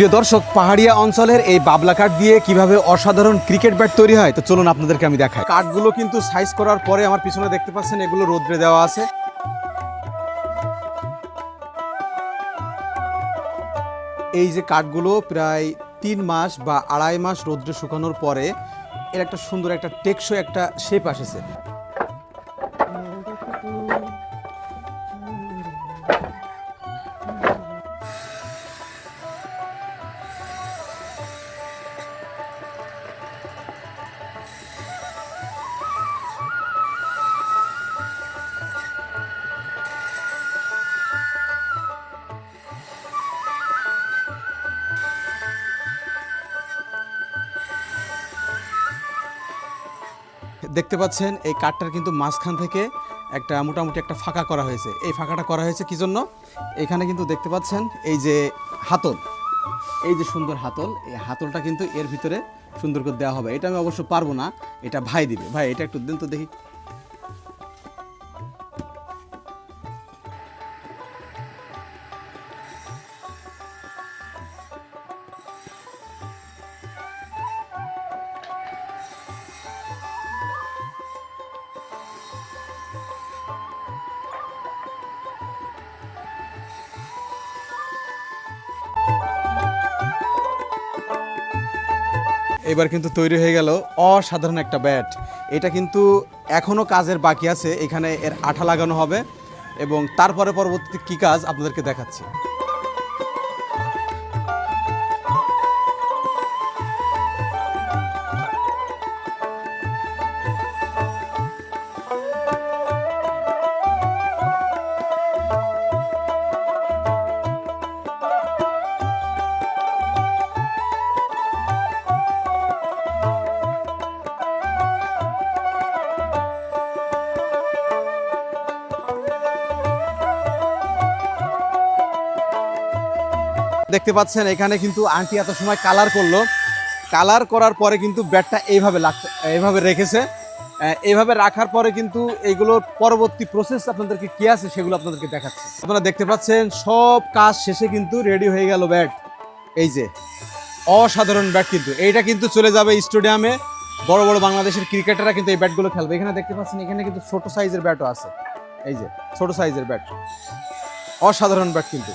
প্রিয় দর্শক, পাহাড়িয়া অঞ্চলের এই বাবলা কাঠ দিয়ে কীভাবে অসাধারণ ক্রিকেট ব্যাট তৈরি হয়, তো চলুন আপনাদেরকে আমি দেখাই। কাঠগুলো কিন্তু সাইজ করার পরে আমার পিছনে দেখতে পাচ্ছেন, এগুলো রোদ্রে দেওয়া আছে। এই যে কাঠগুলো প্রায় তিন মাস বা আড়াই মাস রোদ্রে শুকানোর পরে, এর একটা সুন্দর একটা টেকসই একটা শেপ আসেছে। দেখতে পাচ্ছেন, এই কাঠটার কিন্তু মাঝখান থেকে একটা মোটামুটি একটা ফাঁকা করা হয়েছে। এই ফাঁকাটা করা হয়েছে কি জন্য? এখানে কিন্তু দেখতে পাচ্ছেন, এই যে হাতল। এই যে সুন্দর হাতল, এই হাতলটা কিন্তু এর ভিতরে সুন্দর করে দেওয়া হবে। এটা আমি অবশ্য পারব না, এটা ভাই দিবে। ভাই, এটা একটু দিন তো দেখি। এবার কিন্তু তৈরি হয়ে গেল অসাধারণ একটা ব্যাট এটা কিন্তু এখনও কাজের বাকি আছে, এখানে এর আঠা লাগানো হবে এবং তারপরে পরবর্তী কী কাজ আপনাদেরকে দেখাচ্ছি। দেখতে পাচ্ছেন, এখানে কিন্তু আন্টি এত সময় কালার করল। কালার করার পরে কিন্তু ব্যাটটা এইভাবে লাগ এইভাবে রেখেছে। এইভাবে রাখার পরে কিন্তু এইগুলোর পরবর্তী প্রসেস আপনাদেরকে কি আছে সেগুলো আপনাদেরকে দেখাচ্ছি। আপনারা দেখতে পাচ্ছেন, সব কাজ শেষে কিন্তু রেডি হয়ে গেল ব্যাট এই যে, অসাধারণ ব্যাট কিন্তু। এইটা কিন্তু চলে যাবে স্টেডিয়ামে বড় বড় বাংলাদেশের ক্রিকেটাররা কিন্তু এই ব্যাটগুলো খেলবে। এখানে দেখতে পাচ্ছেন, এখানে কিন্তু ছোট সাইজের ব্যাটও আছে। এই যে, ছোট সাইজের ব্যাট অসাধারণ ব্যাট কিন্তু।